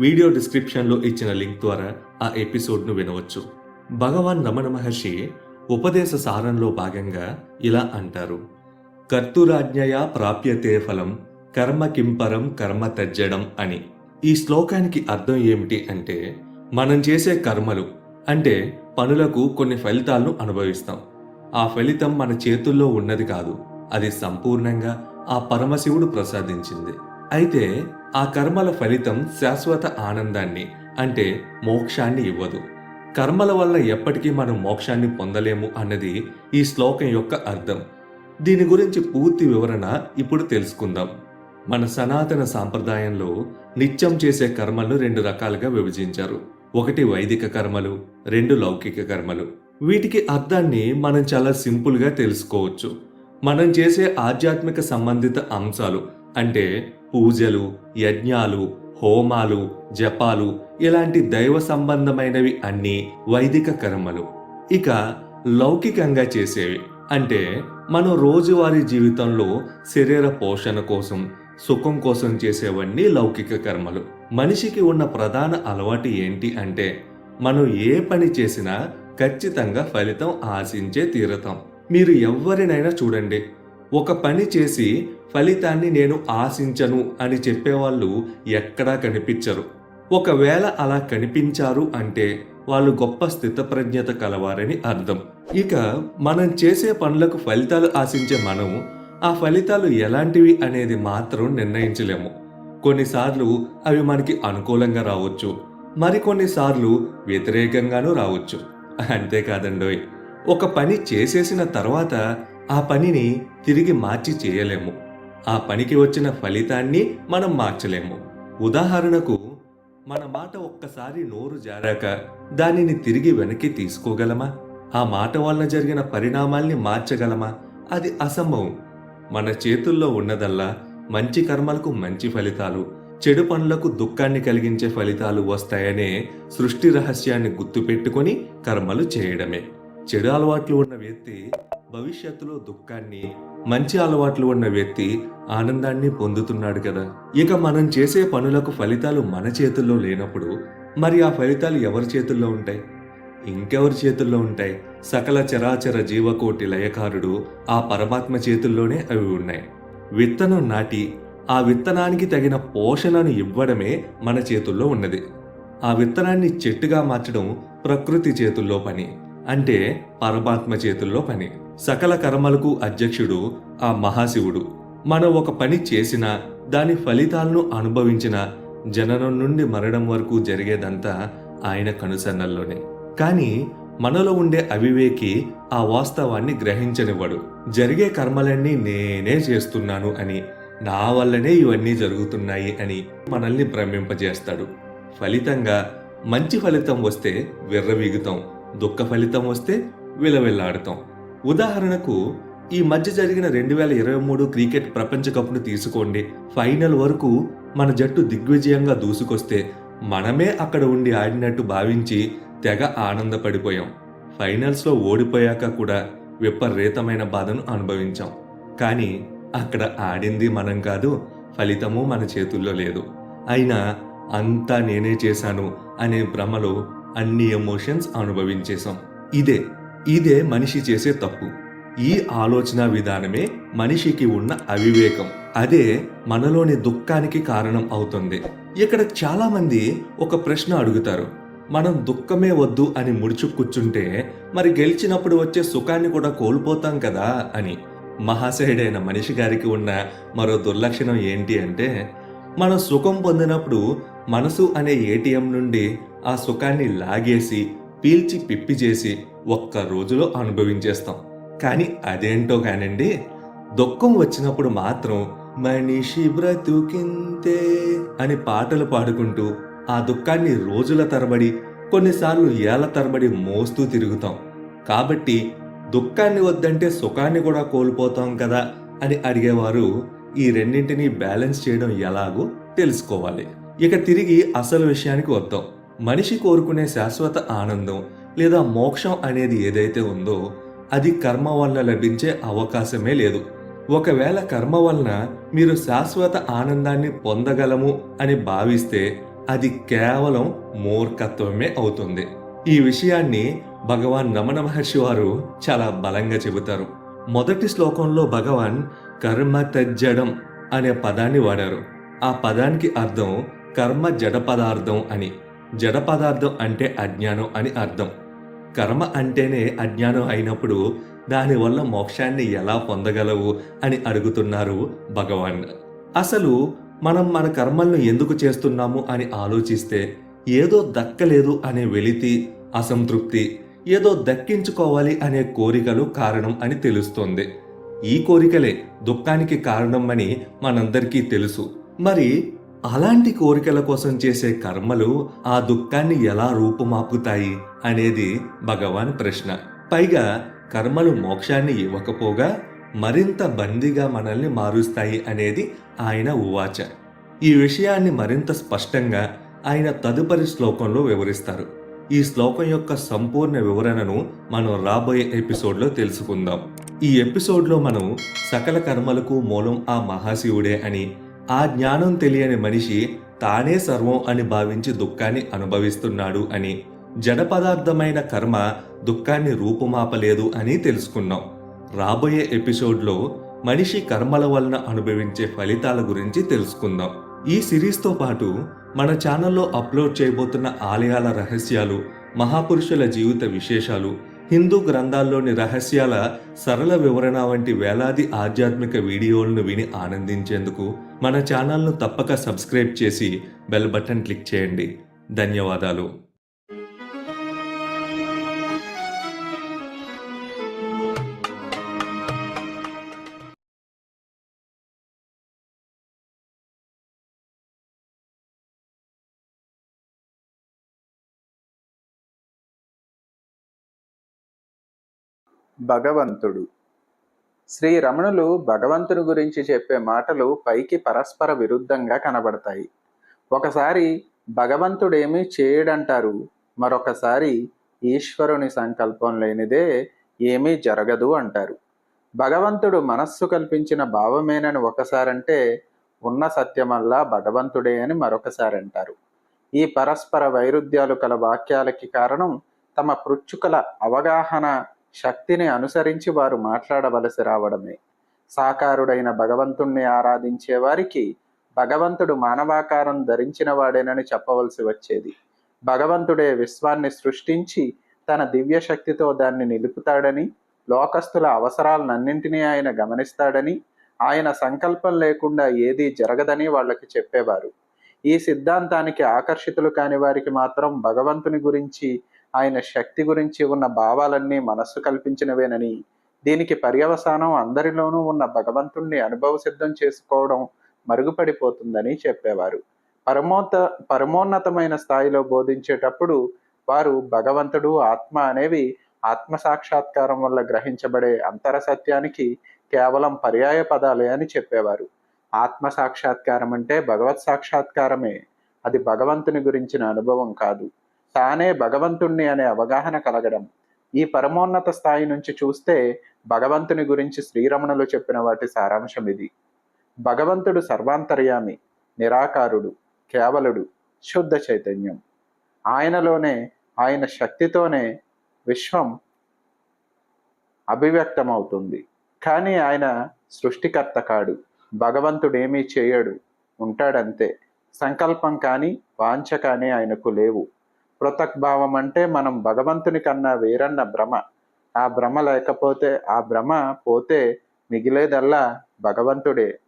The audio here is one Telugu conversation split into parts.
వీడియో డిస్క్రిప్షన్లో ఇచ్చిన లింక్ ద్వారా ఆ ఎపిసోడ్ను వినవచ్చు. భగవాన్ రమణ మహర్షి ఉపదేశ సారంలో భాగంగా ఇలా అంటారు. కర్తురాజ్ఞయా ప్రాప్యతే ఫలం కర్మ కింపరం కర్మ తజ్జడం అని. ఈ శ్లోకానికి అర్థం ఏమిటి అంటే మనం చేసే కర్మలు అంటే పనులకు కొన్ని ఫలితాలను అనుభవిస్తాం. ఆ ఫలితం మన చేతుల్లో ఉన్నది కాదు అది సంపూర్ణంగా ఆ పరమశివుడు ప్రసాదించింది. అయితే ఆ కర్మల ఫలితం శాశ్వత ఆనందాన్ని అంటే మోక్షాన్ని ఇవ్వదు. కర్మల వల్ల ఎప్పటికీ మనం మోక్షాన్ని పొందలేము అన్నది ఈ శ్లోకం యొక్క అర్థం. దీని గురించి పూర్తి వివరణ ఇప్పుడు తెలుసుకుందాం. మన సనాతన సాంప్రదాయంలో నిత్యం చేసే కర్మలను రెండు రకాలుగా విభజించారు. ఒకటి వైదిక కర్మలు రెండు లౌకిక కర్మలు. వీటికి అర్థాన్ని మనం చాలా సింపుల్గా తెలుసుకోవచ్చు. మనం చేసే ఆధ్యాత్మిక సంబంధిత అంశాలు అంటే పూజలు యజ్ఞాలు హోమాలు జపాలు ఇలాంటి దైవ సంబంధమైనవి అన్నీ వైదిక కర్మలు. ఇక లౌకికంగా చేసేవి. అంటే మనం రోజువారీ జీవితంలో శరీర పోషణ కోసం సుఖం కోసం చేసేవన్నీ లౌకిక కర్మలు. మనిషికి ఉన్న ప్రధాన అలవాటు ఏంటి అంటే మనం ఏ పని చేసినా ఖచ్చితంగా ఫలితం ఆశించే తీరతాం. మీరు ఎవరినైనా చూడండి. ఒక పని చేసి ఫలితాన్ని నేను ఆశించను అని చెప్పేవాళ్ళు ఎక్కడా కనిపించరు. ఒకవేళ అలా కనిపించారు అంటే వాళ్ళు గొప్ప స్థితప్రజ్ఞత కలవారని అర్థం. ఇక మనం చేసే పనులకు ఫలితాలు ఆశించే మనం ఆ ఫలితాలు ఎలాంటివి అనేది మాత్రం నిర్ణయించలేము. కొన్నిసార్లు అవి మనకి అనుకూలంగా రావచ్చు. మరికొన్నిసార్లు వ్యతిరేకంగానూ రావచ్చు. అంతేకాదండోయ్ ఒక పని చేసేసిన తర్వాత ఆ పనిని తిరిగి మార్చి చేయలేము. ఆ పనికి వచ్చిన ఫలితాన్ని మనం మార్చలేము. ఉదాహరణకు మన మాట ఒక్కసారి నోరు జారాక దానిని తిరిగి వెనక్కి తీసుకోగలమా? ఆ మాట వల్ల జరిగిన పరిణామాల్ని మార్చగలమా? అది అసంభవం. మన చేతుల్లో ఉన్నదల్లా మంచి కర్మలకు మంచి ఫలితాలు చెడు పనులకు దుఃఖాన్ని కలిగించే ఫలితాలు వస్తాయనే సృష్టి రహస్యాన్ని గుర్తుపెట్టుకొని కర్మలు చేయడమే. చెడు అలవాట్లు ఉన్న వ్యక్తి భవిష్యత్తులో దుఃఖాన్ని మంచి అలవాట్లు ఉన్న వ్యక్తి ఆనందాన్ని పొందుతున్నాడు కదా. ఇక మనం చేసే పనులకు ఫలితాలు మన చేతుల్లో లేనప్పుడు మరి ఆ ఫలితాలు ఎవరి చేతుల్లో ఉంటాయి? ఇంకెవరి చేతుల్లో ఉంటాయి? సకల చరాచర జీవకోటి లయకారుడు ఆ పరమాత్మ చేతుల్లోనే అవి ఉన్నాయి. విత్తనం నాటి ఆ విత్తనానికి తగిన పోషణను ఇవ్వడమే మన చేతుల్లో ఉన్నది. ఆ విత్తనాన్ని చెట్టుగా మార్చడం ప్రకృతి చేతుల్లో పని అంటే పరమాత్మ చేతుల్లో పని. సకల కర్మలకు అధ్యక్షుడు ఆ మహాశివుడు. మనం ఒక పని చేసినా దాని ఫలితాలను అనుభవించిన జననం నుండి మరణం వరకు జరిగేదంతా ఆయన కనుసన్నల్లోనే. కానీ మనలో ఉండే అవివేకి ఆ వాస్తవాన్ని గ్రహించనివ్వడు. జరిగే కర్మలన్నీ నేనే చేస్తున్నాను అని నా వల్లనే ఇవన్నీ జరుగుతున్నాయి అని మనల్ని భ్రమింపజేస్తాడు. ఫలితంగా మంచి ఫలితం వస్తే విర్రవీగుతాం దుఃఖ ఫలితం వస్తే విలవిల్లాడతాం. ఉదాహరణకు ఈ మధ్య జరిగిన రెండు వేల ఇరవై మూడు క్రికెట్ ప్రపంచ కప్ను తీసుకోండి. ఫైనల్ వరకు మన జట్టు దిగ్విజయంగా దూసుకొస్తే మనమే అక్కడ ఉండి ఆడినట్టు భావించి తెగ ఆనందపడిపోయాం. ఫైనల్స్లో ఓడిపోయాక కూడా విపరీతమైన బాధను అనుభవించాం. కానీ అక్కడ ఆడింది మనం కాదు ఫలితము మన చేతుల్లో లేదు. అయినా అంతా నేనే చేశాను అనే భ్రమలో అన్ని ఎమోషన్స్ అనుభవించేశాం. ఇదే ఇదే మనిషి చేసే తప్పు. ఈ ఆలోచన విధానమే మనిషికి ఉన్న అవివేకం. అదే మనలోని దుఃఖానికి కారణం అవుతుంది. ఇక్కడ చాలా మంది ఒక ప్రశ్న అడుగుతారు. మనం దుఃఖమే వద్దు అని ముడుచు కూర్చుంటే మరి గెలిచినప్పుడు వచ్చే సుఖాన్ని కూడా కోల్పోతాం కదా అని. మహాశయుడైన మనిషి గారికి ఉన్న మరో దుర్లక్షణం ఏంటి అంటే మనం సుఖం పొందినప్పుడు మనసు అనే ఏటీఎం నుండి ఆ సుఖాన్ని లాగేసి పీల్చి పిప్పి చేసి ఒక్క రోజులో అనుభవించేస్తాం. కానీ అదేంటో కానండి దుఃఖం వచ్చినప్పుడు మాత్రం మనిషి బ్రతుకింతే అని పాటలు పాడుకుంటూ ఆ దుఃఖాన్ని రోజుల తరబడి కొన్నిసార్లు ఏళ్ళ తరబడి మోస్తూ తిరుగుతాం. కాబట్టి దుఃఖాన్ని వద్దంటే సుఖాన్ని కూడా కోల్పోతాం కదా అని అడిగేవారు ఈ రెండింటినీ బ్యాలెన్స్ చేయడం ఎలాగో తెలుసుకోవాలి. ఇక తిరిగి అసలు విషయానికి వద్దాం. మనిషి కోరుకునే శాశ్వత ఆనందం లేదా మోక్షం అనేది ఏదైతే ఉందో అది కర్మ వల్ల లభించే అవకాశమే లేదు. ఒకవేళ కర్మ వలన మీరు శాశ్వత ఆనందాన్ని పొందగలము అని భావిస్తే అది కేవలం మూర్ఖత్వమే అవుతుంది. ఈ విషయాన్ని భగవాన్ రమణ మహర్షి వారు చాలా బలంగా చెబుతారు. మొదటి శ్లోకంలో భగవాన్ కర్మ తజ్జడం అనే పదాన్ని వాడారు. ఆ పదానికి అర్థం కర్మ జడ పదార్థం అని. జడ పదార్థం అంటే అజ్ఞానం అని అర్థం. కర్మ అంటేనే అజ్ఞానం అయినప్పుడు దానివల్ల మోక్షాన్ని ఎలా పొందగలవు అని అడుగుతున్నారు భగవాన్. అసలు మనం మన కర్మలను ఎందుకు చేస్తున్నాము అని ఆలోచిస్తే ఏదో దక్కలేదు అనే వెలితి అసంతృప్తి ఏదో దక్కించుకోవాలి అనే కోరికలు కారణం అని తెలుస్తోంది. ఈ కోరికలే దుఃఖానికి కారణం అని మనందరికీ తెలుసు. మరి అలాంటి కోరికల కోసం చేసే కర్మలు ఆ దుఃఖాన్ని ఎలా రూపుమాపుతాయి అనేది భగవాన్ ప్రశ్న. పైగా కర్మలు మోక్షాన్ని ఇవ్వకపోగా మరింత బందీగా మనల్ని మారుస్తాయి అనేది ఆయన ఉవాచ ఈ విషయాన్ని మరింత స్పష్టంగా ఆయన తదుపరి శ్లోకంలో వివరిస్తారు. ఈ శ్లోకం యొక్క సంపూర్ణ వివరణను మనం రాబోయే ఎపిసోడ్లో తెలుసుకుందాం. ఈ ఎపిసోడ్లో మనం సకల కర్మలకు మూలం ఆ మహాశివుడే అని ఆ జ్ఞానం తెలియని మనిషి తానే సర్వం అని భావించి దుఃఖాన్ని అనుభవిస్తున్నాడు అని. జడ పదార్థమైన కర్మ దుఃఖాన్ని రూపుమాపలేదు అని తెలుసుకున్నాం. రాబోయే ఎపిసోడ్లో మనిషి కర్మల వలన అనుభవించే ఫలితాల గురించి తెలుసుకుందాం. ఈ సిరీస్తో పాటు మన ఛానల్లో అప్లోడ్ చేయబోతున్న ఆలయాల రహస్యాలు మహాపురుషుల జీవిత విశేషాలు హిందూ గ్రంథాల్లోని రహస్యాల సరళ వివరణ వంటి వేలాది ఆధ్యాత్మిక వీడియోలను విని ఆనందించేందుకు మన ఛానల్ను తప్పక సబ్స్క్రైబ్ చేసి బెల్ బటన్ క్లిక్ చేయండి. ధన్యవాదాలు. భగవంతుడు. శ్రీ రమణులు భగవంతుని గురించి చెప్పే మాటలు పైకి పరస్పర విరుద్ధంగా కనబడతాయి. ఒకసారి భగవంతుడేమీ చేయడంటారు మరొకసారి ఈశ్వరుని సంకల్పం లేనిదే ఏమీ జరగదు అంటారు. భగవంతుడు మనస్సు కల్పించిన భావమేనని ఒకసారంటే ఉన్న సత్యమల్లా భగవంతుడే అని మరొకసారి అంటారు ఈ పరస్పర వైరుధ్యాలు కల వాక్యాలకి కారణం తమ పృచ్చుకల అవగాహన శక్తిని అనుసరించి వారు మాట్లాడవలసి రావడమే. సాకారుడైన భగవంతుణ్ణి ఆరాధించే వారికి భగవంతుడు మానవాకారం ధరించిన వాడేనని చెప్పవలసి వచ్చేది. భగవంతుడే విశ్వాన్ని సృష్టించి తన దివ్య శక్తితో దాన్ని నిలుపుతాడని లోకస్తుల అవసరాలన్నింటినీ ఆయన గమనిస్తాడని ఆయన సంకల్పం లేకుండా ఏదీ జరగదని వాళ్ళకి చెప్పేవారు. ఈ సిద్ధాంతానికి ఆకర్షితులు కాని వారికి మాత్రం భగవంతుని గురించి ఆయన శక్తి గురించి ఉన్న భావాలన్నీ మనస్సు కల్పించినవేనని దీనికి పర్యవసానం అందరిలోనూ ఉన్న భగవంతుణ్ణి అనుభవ సిద్ధం చేసుకోవడం మరుగుపడిపోతుందని చెప్పేవారు. పరమోత పరమోన్నతమైన స్థాయిలో బోధించేటప్పుడు వారు భగవంతుడు ఆత్మ అనేవి ఆత్మ సాక్షాత్కారం వల్ల గ్రహించబడే అంతర సత్యానికి కేవలం పర్యాయ పదాలే అని చెప్పేవారు. ఆత్మ సాక్షాత్కారం అంటే భగవత్ సాక్షాత్కారమే. అది భగవంతుని గురించిన అనుభవం కాదు. తానే భగవంతుణ్ణి అనే అవగాహన కలగడం. ఈ పరమోన్నత స్థాయి నుంచి చూస్తే భగవంతుని గురించి శ్రీరమణులు చెప్పిన వాటి సారాంశం ఇది. భగవంతుడు సర్వాంతర్యామి నిరాకారుడు కేవలుడు శుద్ధ చైతన్యం. ఆయనలోనే ఆయన శక్తితోనే విశ్వం అభివ్యక్తమవుతుంది. కానీ ఆయన సృష్టికర్త కాడు. భగవంతుడేమీ చేయడు. ఉంటాడంతే. సంకల్పం కానీ వాంఛ కానీ ఆయనకు లేవు. పృథక్ భావం అంటే మనం భగవంతుని కన్నా వేరన్న భ్రమ. ఆ భ్రమ లేకపోతే ఆ భ్రమ పోతే మిగిలేదల్లా భగవంతుడే.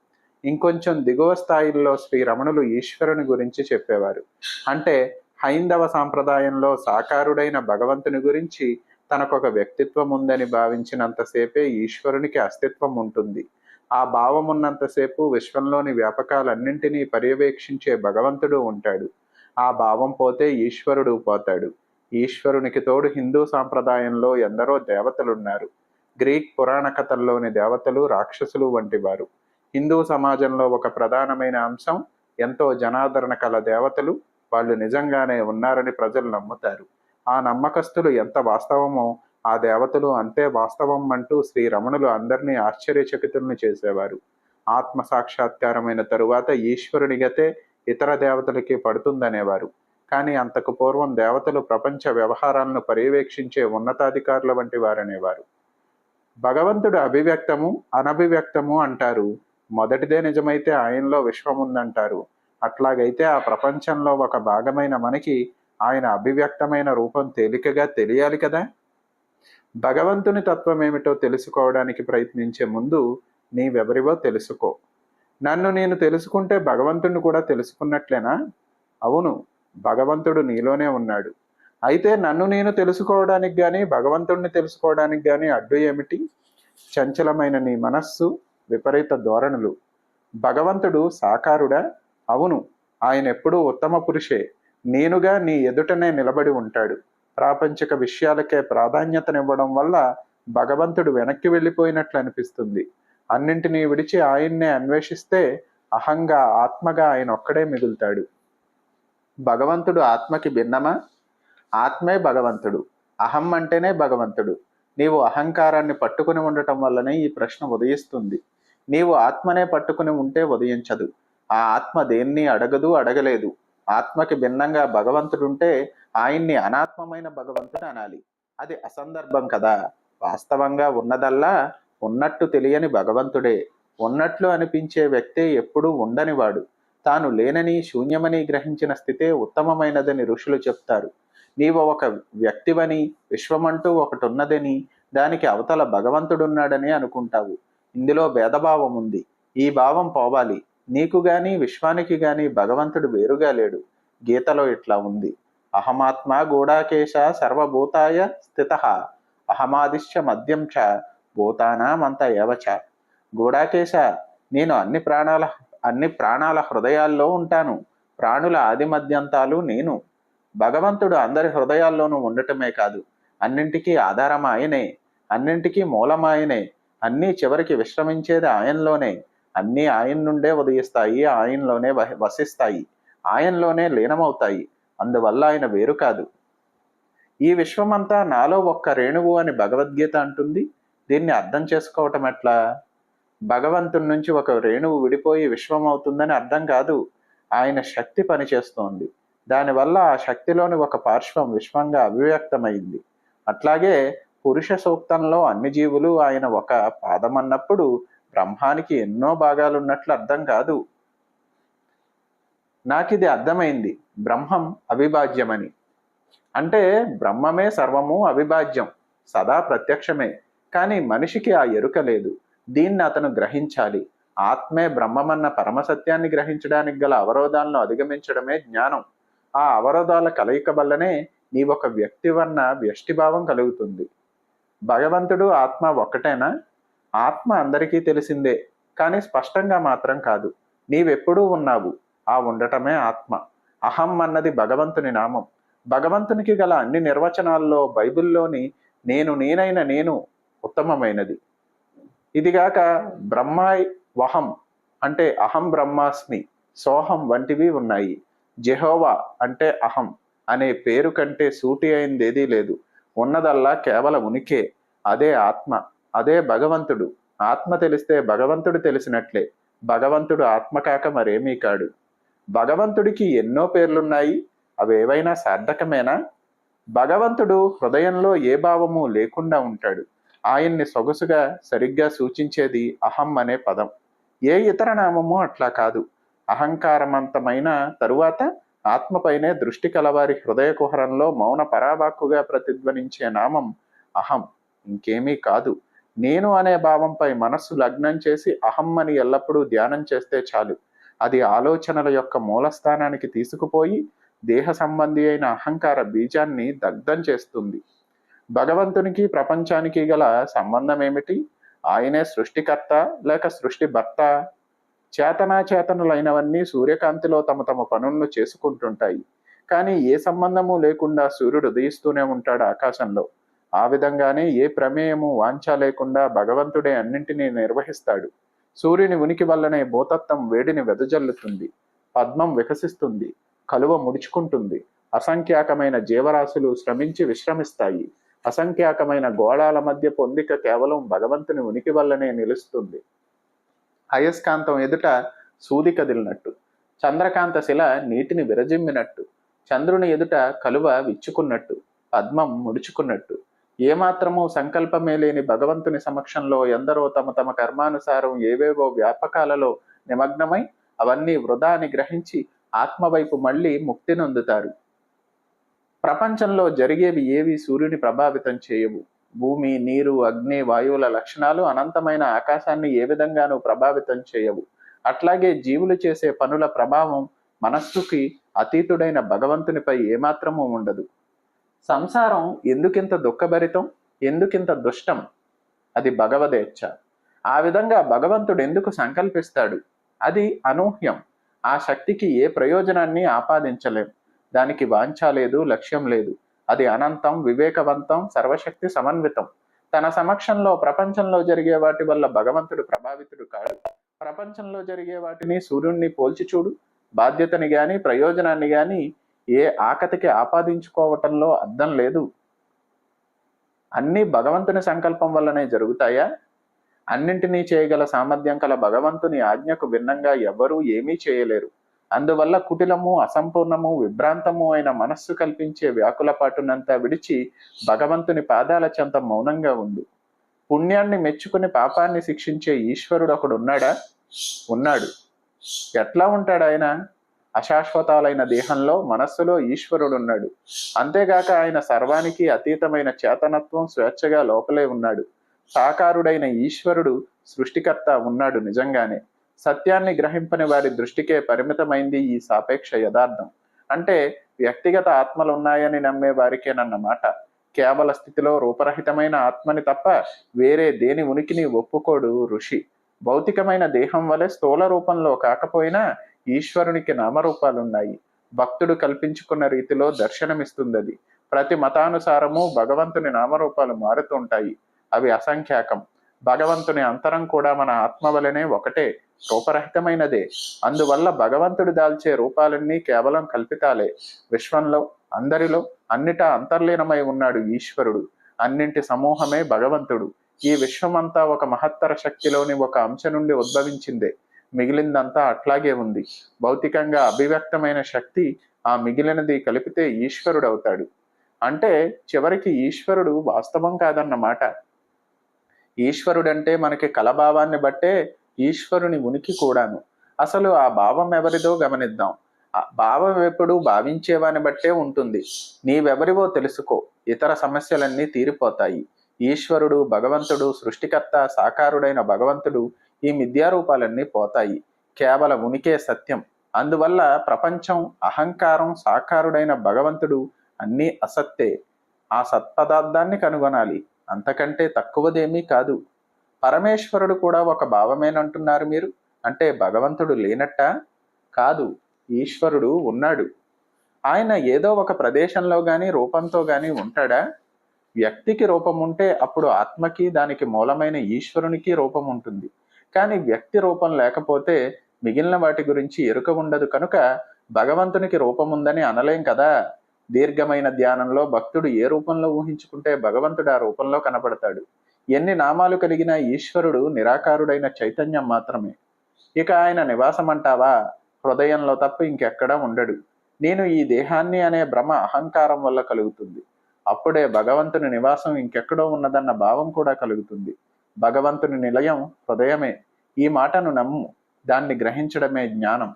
ఇంకొంచెం దిగువ స్థాయిల్లో శ్రీ రమణులు ఈశ్వరుని గురించి చెప్పేవారు. అంటే హైందవ సాంప్రదాయంలో సాకారుడైన భగవంతుని గురించి తనకొక వ్యక్తిత్వం ఉందని భావించినంతసేపే ఈశ్వరునికి అస్తిత్వం ఉంటుంది ఆ భావం ఉన్నంతసేపు విశ్వంలోని వ్యాపకాలన్నింటినీ పర్యవేక్షించే భగవంతుడు ఉంటాడు. ఆ భావం పోతే ఈశ్వరుడు పోతాడు. ఈశ్వరునికి తోడు హిందూ సాంప్రదాయంలో ఎందరో దేవతలున్నారు. గ్రీక్ పురాణ కథల్లోని దేవతలు రాక్షసులు వంటి వారు హిందూ సమాజంలో ఒక ప్రధానమైన అంశం ఎంతో జనాదరణ కల దేవతలు వాళ్ళు నిజంగానే ఉన్నారని ప్రజలు నమ్ముతారు. ఆ నమ్మకస్తులు ఎంత వాస్తవమో ఆ దేవతలు అంతే వాస్తవం అంటూ శ్రీ రమణులు అందరినీ ఆశ్చర్యచకితుల్ని చేసేవారు. ఆత్మ సాక్షాత్కారమైన తరువాత ఈశ్వరుని గతే ఇతర దేవతలకి పడుతుందనేవారు. కానీ అంతకు పూర్వం దేవతలు ప్రపంచ వ్యవహారాలను పర్యవేక్షించే ఉన్నతాధికారుల వంటి వారనేవారు. భగవంతుడు అభివ్యక్తము అనభివ్యక్తము అంటారు. మొదటిదే నిజమైతే ఆయనలో విశ్వం ఉందంటారు అట్లాగైతే ఆ ప్రపంచంలో ఒక భాగమైన మనకి ఆయన అభివ్యక్తమైన రూపం తేలికగా తెలియాలి కదా? భగవంతుని తత్వం ఏమిటో తెలుసుకోవడానికి ప్రయత్నించే ముందు నీవెవరివో తెలుసుకో. నన్ను నేను తెలుసుకుంటే భగవంతుడిని కూడా తెలుసుకున్నట్లేనా? అవును భగవంతుడు నీలోనే ఉన్నాడు. అయితే నన్ను నేను తెలుసుకోవడానికి కానీ భగవంతుడిని తెలుసుకోవడానికి కానీ అడ్డు ఏమిటి? చంచలమైన నీ మనస్సు విపరీత ధోరణులు. భగవంతుడు సాకారుడా? అవును ఆయన ఎప్పుడూ ఉత్తమ పురుషే. నేనుగా నీ ఎదుటనే నిలబడి ఉంటాడు. ప్రాపంచిక విషయాలకే ప్రాధాన్యతనివ్వడం వల్ల భగవంతుడు వెనక్కి వెళ్ళిపోయినట్లు అనిపిస్తుంది అన్నింటినీ విడిచి ఆయన్నే అన్వేషిస్తే అహంగా ఆత్మగా ఆయన ఒక్కడే మిగులుతాడు. భగవంతుడు ఆత్మకి భిన్నమా? ఆత్మే భగవంతుడు. అహం అంటేనే భగవంతుడు. నీవు అహంకారాన్ని పట్టుకుని ఉండటం వల్లనే ఈ ప్రశ్న ఉదయిస్తుంది. నీవు ఆత్మనే పట్టుకుని ఉంటే ఉదయించదు. ఆ ఆత్మ దేన్ని అడగదు అడగలేదు. ఆత్మకి భిన్నంగా భగవంతుడుంటే ఆయన్ని అనాత్మమైన భగవంతుడు అనాలి. అది అసందర్భం కదా. వాస్తవంగా ఉన్నదల్లా ఉన్నట్టు తెలియని భగవంతుడే. ఉన్నట్లు అనిపించే వ్యక్తే ఎప్పుడూ ఉండనివాడు. తాను లేనని శూన్యమని గ్రహించిన స్థితే ఉత్తమమైనదని ఋషులు చెప్తారు. నీవు ఒక వ్యక్తివని విశ్వమంటూ ఒకటి ఉన్నదని దానికి అవతల భగవంతుడున్నాడని అనుకుంటావు. ఇందులో భేదభావం ఉంది. ఈ భావం పోవాలి. నీకు గాని విశ్వానికి గాని భగవంతుడు వేరుగా లేడు. గీతలో ఇట్లా ఉంది. అహమాత్మ గూఢాకేశ సర్వభూతాయ స్థిత. అహమాదిశ్య మద్యం చ భూతానామంత ఏవచ గూడాకేశ నేను అన్ని ప్రాణాల అన్ని ప్రాణాల హృదయాల్లో ఉంటాను. ప్రాణుల ఆది మధ్యంతాలు నేను. భగవంతుడు అందరి హృదయాల్లోనూ ఉండటమే కాదు అన్నింటికీ ఆధారం ఆయనే అన్నింటికీ మూలం ఆయనే అన్నీ చివరికి విశ్రమించేది ఆయనలోనే అన్నీ ఆయన నుండే ఉదయిస్తాయి ఆయనలోనే వసిస్తాయి ఆయనలోనే లీనమవుతాయి అందువల్ల ఆయన వేరు కాదు. ఈ విశ్వమంతా నాలో ఒక్క రేణువు అని భగవద్గీత అంటుంది. దీన్ని అర్థం చేసుకోవటం ఎట్లా? భగవంతుడి నుంచి ఒక రేణువు విడిపోయి విశ్వం అవుతుందని అర్థం కాదు. ఆయన శక్తి పనిచేస్తోంది. దానివల్ల ఆ శక్తిలోని ఒక పార్శ్వం విశ్వంగా అభివ్యక్తమైంది. అట్లాగే పురుష సూక్తంలో అన్ని జీవులు ఆయన ఒక పాదం అన్నప్పుడు బ్రహ్మానికి ఎన్నో భాగాలున్నట్లు అర్థం కాదు. నాకిది అర్థమైంది. బ్రహ్మం అవిభాజ్యమని. అంటే బ్రహ్మమే సర్వము అవిభాజ్యం. సదా ప్రత్యక్షమే. కానీ మనిషికి ఆ ఎరుక లేదు. దీన్ని అతను గ్రహించాలి. ఆత్మే బ్రహ్మమన్న పరమసత్యాన్ని గ్రహించడానికి గల అవరోధాలను అధిగమించడమే జ్ఞానం. ఆ అవరోధాల కలయిక వల్లనే నీ ఒక వ్యక్తి వ్యక్తివన్న వ్యష్టిభావం కలుగుతుంది. భగవంతుడు ఆత్మ ఒక్కటేనా? ఆత్మ అందరికీ తెలిసిందే కానీ స్పష్టంగా మాత్రం కాదు. నీవెప్పుడూ ఉన్నావు. ఆ ఉండటమే ఆత్మ. అహం అన్నది భగవంతుని నామం. భగవంతునికి గల అన్ని నిర్వచనాల్లో బైబిల్లోని నేను నేనైన నేను ఉత్తమమైనది. ఇదిగాక బ్రహ్మాయ్ వహం అంటే అహం బ్రహ్మాస్మి సోహం వంటివి ఉన్నాయి. జెహోవా అంటే అహం అనే పేరు కంటే సూటి అయింది ఏదీ లేదు. ఉన్నదల్లా కేవలం ఉనికే అదే ఆత్మ అదే భగవంతుడు. ఆత్మ తెలిస్తే భగవంతుడు తెలిసినట్లే భగవంతుడు ఆత్మ కాక మరేమీ కాడు. భగవంతుడికి ఎన్నో పేర్లున్నాయి అవేవైనా సార్థకమేనా? భగవంతుడు హృదయంలో ఏ భావము లేకుండా ఉంటాడు. ఆయన్ని సొగసుగా సరిగ్గా సూచించేది అహం అనే పదం. ఏ ఇతర నామము అట్లా కాదు. అహంకారమంతమైన తరువాత ఆత్మపైనే దృష్టి కలవారి హృదయ కుహరంలో మౌన పరావాక్కుగా ప్రతిధ్వనించే నామం అహం. ఇంకేమీ కాదు. నేను అనే భావంపై మనస్సు లగ్నం చేసి అహం అని ఎల్లప్పుడూ ధ్యానం చేస్తే చాలు. అది ఆలోచనల యొక్క మూలస్థానానికి తీసుకుపోయి దేహ సంబంధి అయిన అహంకార బీజాన్ని దగ్ధం చేస్తుంది. భగవంతునికి ప్రపంచానికి గల సంబంధం ఏమిటి? ఆయనే సృష్టికర్త లేక సృష్టి భర్త. చేతనాచేతనులైనవన్నీ సూర్యకాంతిలో తమ తమ పనులను చేసుకుంటుంటాయి. కానీ ఏ సంబంధము లేకుండా సూర్యుడు ఉదయిస్తూనే ఉంటాడు ఆకాశంలో. ఆ విధంగానే ఏ ప్రమేయము వాంఛ లేకుండా భగవంతుడే అన్నింటినీ నిర్వహిస్తాడు. సూర్యుని ఉనికి వల్లనే భూతత్వం వేడిని వెదజల్లుతుంది. పద్మం వికసిస్తుంది. కలువ ముడుచుకుంటుంది. అసంఖ్యాకమైన జీవరాశులు శ్రమించి విశ్రమిస్తాయి. అసంఖ్యాకమైన గోళాల మధ్య పొందిక కేవలం భగవంతుని ఉనికి వల్లనే నిలుస్తుంది. అయస్కాంతం ఎదుట సూది కదిలినట్టు. చంద్రకాంత శిల నీటిని విరజిమ్మినట్టు. చంద్రుని ఎదుట కలువ విచ్చుకున్నట్టు. పద్మం ముడుచుకున్నట్టు. ఏమాత్రమూ సంకల్పమే లేని భగవంతుని సమక్షంలో ఎందరో తమ తమ కర్మానుసారం ఏవేవో వ్యాపకాలలో నిమగ్నమై అవన్నీ వృధా అని గ్రహించి ఆత్మవైపు మళ్ళీ ముక్తి నొందుతారు. ప్రపంచంలో జరిగేవి ఏవి సూర్యుని ప్రభావితం చేయవు? భూమి నీరు అగ్ని వాయువుల లక్షణాలు అనంతమైన ఆకాశాన్ని ఏ విధంగానూ ప్రభావితం చేయవు. అట్లాగే జీవులు చేసే పనుల ప్రభావం మనస్సుకి అతీతుడైన భగవంతునిపై ఏమాత్రమూ ఉండదు. సంసారం ఎందుకింత దుఃఖభరితం? ఎందుకింత దుష్టం? అది భగవదేచ్ఛ. ఆ విధంగా భగవంతుడు ఎందుకు సంకల్పిస్తాడు? అది అనూహ్యం. ఆ శక్తికి ఏ ప్రయోజనాన్ని ఆపాదించలేం. దానికి వాంఛ లేదు లక్ష్యం లేదు. అది అనంతం వివేకవంతం సర్వశక్తి సమన్వితం. తన సమక్షంలో ప్రపంచంలో జరిగే వాటి వల్ల భగవంతుడు ప్రభావితుడు కాడు. ప్రపంచంలో జరిగే వాటిని సూర్యుణ్ణి పోల్చి చూడు. బాధ్యతని గాని ప్రయోజనాన్ని గాని ఏ ఆకతికి ఆపాదించుకోవటంలో అర్థం లేదు. అన్నీ భగవంతుని సంకల్పం వల్లనే జరుగుతాయా? అన్నింటినీ చేయగల సామర్థ్యం కల భగవంతుని ఆజ్ఞకు భిన్నంగా ఎవ్వరూ ఏమీ చేయలేరు. అందువల్ల కుటిలము అసంపూర్ణము విభ్రాంతము అయిన మనస్సు కల్పించే వ్యాకుల పాటునంతా విడిచి భగవంతుని పాదాల చెంత మౌనంగా ఉండు. పుణ్యాన్ని మెచ్చుకుని పాపాన్ని శిక్షించే ఈశ్వరుడు ఒకడు ఉన్నాడా? ఉన్నాడు. ఎట్లా ఉంటాడు ఆయన? అశాశ్వతాలైన దేహంలో మనస్సులో ఈశ్వరుడు ఉన్నాడు. అంతేగాక ఆయన సర్వానికి అతీతమైన చేతనత్వం స్వేచ్ఛగా లోపలే ఉన్నాడు. సాకారుడైన ఈశ్వరుడు సృష్టికర్త ఉన్నాడు నిజంగానే. సత్యాన్ని గ్రహింపని వారి దృష్టికే పరిమితమైంది ఈ సాపేక్ష యథార్థం. అంటే వ్యక్తిగత ఆత్మలు ఉన్నాయని నమ్మే వారికేనన్నమాట కేవల స్థితిలో రూపరహితమైన ఆత్మని తప్ప వేరే దేని ఉనికిని ఒప్పుకోడు ఋషి. భౌతికమైన దేహం వలె స్థూల రూపంలో కాకపోయినా ఈశ్వరునికి నామరూపాలున్నాయి. భక్తుడు కల్పించుకున్న రీతిలో దర్శనమిస్తుంది అది ప్రతి మతానుసారము భగవంతుని నామరూపాలు మారుతుంటాయి అవి అసంఖ్యాకం. భగవంతుని అంతరం కూడా మన ఆత్మ వలనే ఒకటే రూపరహితమైనదే. అందువల్ల భగవంతుడు దాల్చే రూపాలన్నీ కేవలం కల్పితాలే. విశ్వంలో అందరిలో అన్నిటా అంతర్లీనమై ఉన్నాడు ఈశ్వరుడు. అన్నింటి సమూహమే భగవంతుడు. ఈ విశ్వమంతా ఒక మహత్తర శక్తిలోని ఒక అంశ నుండి ఉద్భవించిందే. మిగిలిందంతా అట్లాగే ఉంది. భౌతికంగా అభివ్యక్తమైన శక్తి ఆ మిగిలినది కలిపితే ఈశ్వరుడు అవుతాడు అంటే చివరికి ఈశ్వరుడు వాస్తవం కాదన్నమాట. ఈశ్వరుడంటే మనకి కలభావాన్ని బట్టే ఈశ్వరుని ఉనికి కూడాను. అసలు ఆ భావం ఎవరిదో గమనిద్దాం. ఆ భావం ఎప్పుడు భావించేవాని బట్టే ఉంటుంది. నీవెవరివో తెలుసుకో. ఇతర సమస్యలన్నీ తీరిపోతాయి. ఈశ్వరుడు భగవంతుడు సృష్టికర్త సాకారుడైన భగవంతుడు ఈ మిథ్యారూపాలన్నీ పోతాయి. కేవలం ఉనికే సత్యం. అందువల్ల ప్రపంచం అహంకారం సాకారుడైన భగవంతుడు అన్నీ అసత్తే. ఆ సత్పదార్థాన్ని కనుగొనాలి. అంతకంటే తక్కువదేమీ కాదు. పరమేశ్వరుడు కూడా ఒక భావమేనంటున్నారు మీరు? అంటే భగవంతుడు లేనట్టా? కాదు ఈశ్వరుడు ఉన్నాడు. ఆయన ఏదో ఒక ప్రదేశంలో గాని రూపంతో గాని ఉంటాడా? వ్యక్తికి రూపం ఉంటే అప్పుడు ఆత్మకి దానికి మూలమైన ఈశ్వరునికి రూపం ఉంటుంది. కానీ వ్యక్తి రూపం లేకపోతే మిగిలిన వాటి గురించి ఎరుక ఉండదు. కనుక భగవంతునికి రూపం ఉందని అనలేం కదా? దీర్ఘమైన ధ్యానంలో భక్తుడు ఏ రూపంలో ఊహించుకుంటే భగవంతుడు ఆ రూపంలో కనపడతాడు. ఎన్ని నామాలు కలిగిన ఈశ్వరుడు నిరాకారుడైన చైతన్యం మాత్రమే. ఇక ఆయన నివాసం అంటావా హృదయంలో తప్ప ఇంకెక్కడా ఉండడు. నేను ఈ దేహాన్ని అనే భ్రమ అహంకారం వల్ల కలుగుతుంది. అప్పుడే భగవంతుని నివాసం ఇంకెక్కడో ఉన్నదన్న భావం కూడా కలుగుతుంది. భగవంతుని నిలయం హృదయమే. ఈ మాటను నమ్ము. దాన్ని గ్రహించడమే జ్ఞానం.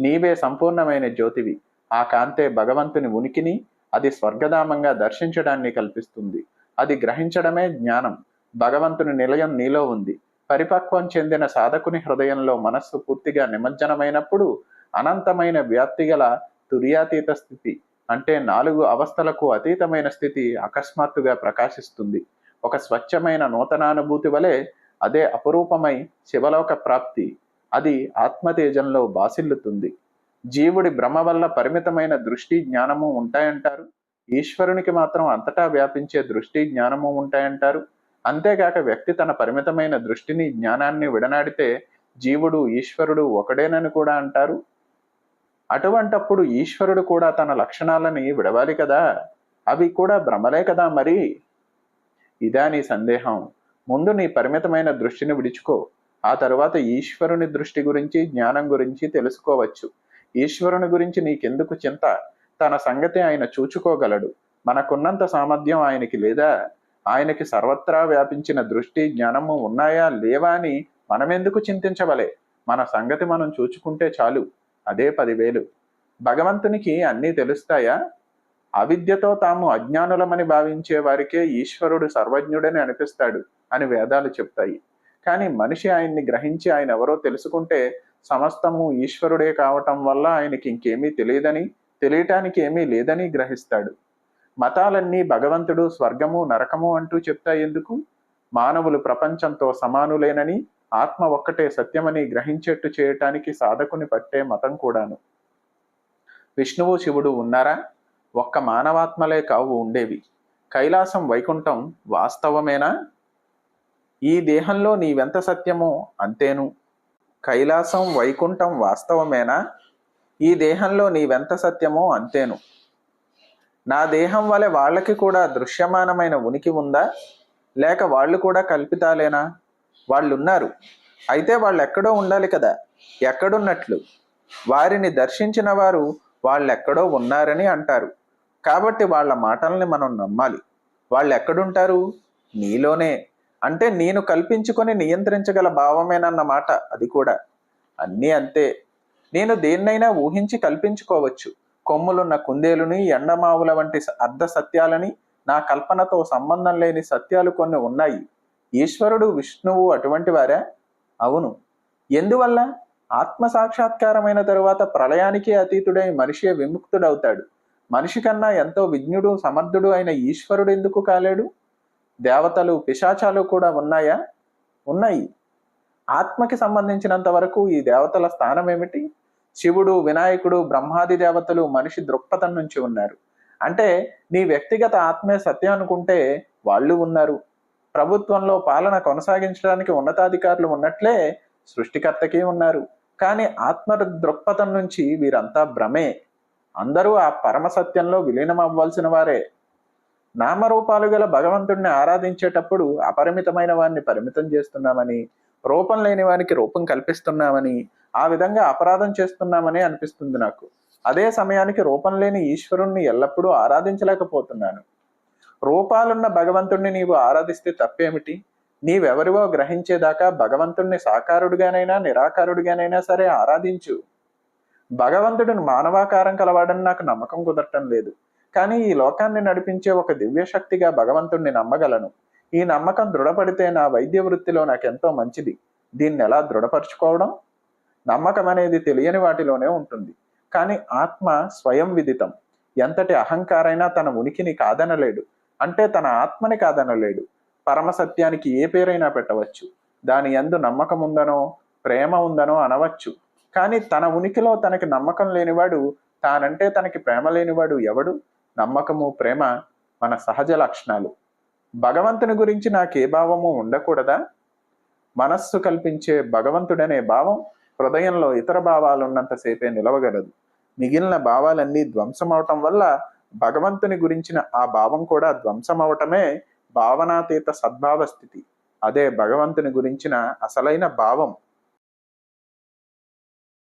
నీవే సంపూర్ణమైన జ్యోతివి. ఆ కాంతే భగవంతుని ఉనికిని అది స్వర్గధామంగా దర్శించడాన్ని కల్పిస్తుంది. అది గ్రహించడమే జ్ఞానం. భగవంతుని నిలయం నీలో ఉంది. పరిపక్వం చెందిన సాధకుని హృదయంలో మనస్సు పూర్తిగా నిమజ్జనమైనప్పుడు అనంతమైన వ్యాప్తి గల తుర్యాతీత స్థితి అంటే నాలుగు అవస్థలకు అతీతమైన స్థితి అకస్మాత్తుగా ప్రకాశిస్తుంది. ఒక స్వచ్ఛమైన నూతనానుభూతి వలె అదే అపురూపమై శివలోక ప్రాప్తి అది ఆత్మతేజంలో బాసిల్లుతుంది. జీవుడి భ్రమ వల్ల పరిమితమైన దృష్టి జ్ఞానము ఉంటాయంటారు. ఈశ్వరునికి మాత్రం అంతటా వ్యాపించే దృష్టి జ్ఞానము ఉంటాయంటారు. అంతేగాక వ్యక్తి తన పరిమితమైన దృష్టిని జ్ఞానాన్ని విడనాడితే జీవుడు ఈశ్వరుడు ఒకడేనని కూడా అంటారు. అటువంటప్పుడు ఈశ్వరుడు కూడా తన లక్షణాలని విడవాలి కదా? అవి కూడా భ్రమలే కదా మరి? ఇదా నీ సందేహం. ముందు నీ పరిమితమైన దృష్టిని విడుచుకో. ఆ తరువాత ఈశ్వరుని దృష్టి గురించి జ్ఞానం గురించి తెలుసుకోవచ్చు. ఈశ్వరుని గురించి నీకెందుకు చింత? తన సంగతి ఆయన చూచుకోగలడు. మనకున్నంత సామర్థ్యం ఆయనకి లేదా? ఆయనకి సర్వత్రా వ్యాపించిన దృష్టి జ్ఞానము ఉన్నాయా లేవా అని మనమెందుకు చింతించవలే మన సంగతి మనం చూచుకుంటే చాలు. అదే పదివేలు. భగవంతునికి అన్నీ తెలుస్తాయా? అవిద్యతో తాము అజ్ఞానులమని భావించే వారికే ఈశ్వరుడు సర్వజ్ఞుడని అనిపిస్తాడు అని వేదాలు చెప్తాయి. కానీ మనిషి ఆయన్ని గ్రహించి ఆయన ఎవరో తెలుసుకుంటే సమస్తము ఈశ్వరుడే కావటం వల్ల ఆయనకి ఇంకేమీ తెలియదని తెలియటానికి ఏమీ లేదని గ్రహిస్తాడు. మతాలన్నీ భగవంతుడు స్వర్గము నరకము అంటూ చెప్తాయి ఎందుకు? మానవులు ప్రపంచంతో సమానులేనని ఆత్మ ఒక్కటే సత్యమని గ్రహించేట్టు చేయటానికి సాధకుని పట్టే మతం కూడాను. విష్ణువు శివుడు ఉన్నారా? ఒక్క మానవాత్మలే కావు ఉండేవి. కైలాసం వైకుంఠం వాస్తవమేనా? ఈ దేహంలో నీవెంత సత్యమో అంతేను. కైలాసం వైకుంఠం వాస్తవమేనా? ఈ దేహంలో నీవెంత సత్యమో అంతేను. నా దేహం వలె వాళ్ళకి కూడా దృశ్యమానమైన ఉనికి ఉందా? లేక వాళ్ళు కూడా కల్పితాలేనా? వాళ్ళు ఉన్నారు అయితే వాళ్ళు ఎక్కడో ఉండాలి కదా. ఎక్కడున్నట్లు? వారిని దర్శించిన వారు వాళ్ళెక్కడో ఉన్నారని అంటారు. కాబట్టి వాళ్ళ మాటల్ని మనం నమ్మాలి. వాళ్ళు ఎక్కడుంటారు నీలోనే. అంటే నేను కల్పించుకొని నియంత్రించగల భావమేనన్నమాట అది కూడా. అన్నీ అంతే. నేను దేన్నైనా ఊహించి కల్పించుకోవచ్చు. కొమ్ములున్న కుందేలుని ఎండమావుల వంటి అర్ధ సత్యాలని నా కల్పనతో సంబంధం లేని సత్యాలు కొన్ని ఉన్నాయి. ఈశ్వరుడు విష్ణువు అటువంటి వారా? అవును. ఎందువల్ల? ఆత్మ సాక్షాత్కారమైన తరువాత ప్రళయానికి అతీతుడై మనిషి విముక్తుడవుతాడు. మనిషి కన్నా ఎంతో విజ్ఞుడు సమర్థుడు అయిన ఈశ్వరుడు ఎందుకు కాలేడు? దేవతలు పిశాచాలు కూడా ఉన్నాయా? ఉన్నాయి. ఆత్మకి సంబంధించినంత వరకు ఈ దేవతల స్థానం ఏమిటి? శివుడు వినాయకుడు బ్రహ్మాది దేవతలు మనిషి దృక్పథం నుంచి ఉన్నారు. అంటే నీ వ్యక్తిగత ఆత్మే సత్యం అనుకుంటే వాళ్ళు ఉన్నారు. ప్రభుత్వంలో పాలన కొనసాగించడానికి ఉన్నతాధికారులు ఉన్నట్లే సృష్టికర్తకి ఉన్నారు. కానీ ఆత్మ దృక్పథం నుంచి వీరంతా భ్రమే. అందరూ ఆ పరమ సత్యంలో విలీనం అవ్వాల్సిన వారే. నామరూపాలు గల భగవంతుణ్ణి ఆరాధించేటప్పుడు అపరిమితమైన వారిని పరిమితం చేస్తున్నామని రూపం లేని వారికి రూపం కల్పిస్తున్నామని ఆ విధంగా అపరాధం చేస్తున్నామని అనిపిస్తుంది నాకు. అదే సమయానికి రూపం లేని ఈశ్వరుణ్ణి ఎల్లప్పుడూ ఆరాధించలేకపోతున్నాను. రూపాలున్న భగవంతుణ్ణి నీవు ఆరాధిస్తే తప్పేమిటి? నీవెవరివో గ్రహించేదాకా భగవంతుణ్ణి సాకారుడిగానైనా నిరాకారుడిగానైనా సరే ఆరాధించు. భగవంతుడిని మానవాకారం కలవాడని నాకు నమ్మకం కుదరటం లేదు. కానీ ఈ లోకాన్ని నడిపించే ఒక దివ్యశక్తిగా భగవంతుణ్ణి నమ్మగలను. ఈ నమ్మకం దృఢపడితే నా వైద్య వృత్తిలో నాకెంతో మంచిది. దీన్ని ఎలా దృఢపరచుకోవడం? నమ్మకం అనేది తెలియని వాటిలోనే ఉంటుంది. కానీ ఆత్మ స్వయం విదితం. ఎంతటి అహంకారైనా తన ఉనికిని కాదనలేడు. అంటే తన ఆత్మని కాదనలేడు. పరమ సత్యానికి ఏ పేరైనా పెట్టవచ్చు. దాని ఎందు నమ్మకం ఉందనో ప్రేమ ఉందనో అనవచ్చు. కానీ తన ఉనికిలో తనకి నమ్మకం లేనివాడు తానంటే తనకి ప్రేమ లేనివాడు ఎవడు? నమ్మకము ప్రేమ మన సహజ లక్షణాలు. భగవంతుని గురించి నాకే భావము ఉండకూడదా? మనస్సు కల్పించే భగవంతుడనే భావం హృదయంలో ఇతర భావాలున్నంతసేపే నిలవగలదు. మిగిలిన భావాలన్నీ ధ్వంసమవటం వల్ల భగవంతుని గురించిన ఆ భావం కూడా ధ్వంసమవటమే భావనాతీత సద్భావ స్థితి అదే భగవంతుని గురించిన అసలైన భావం.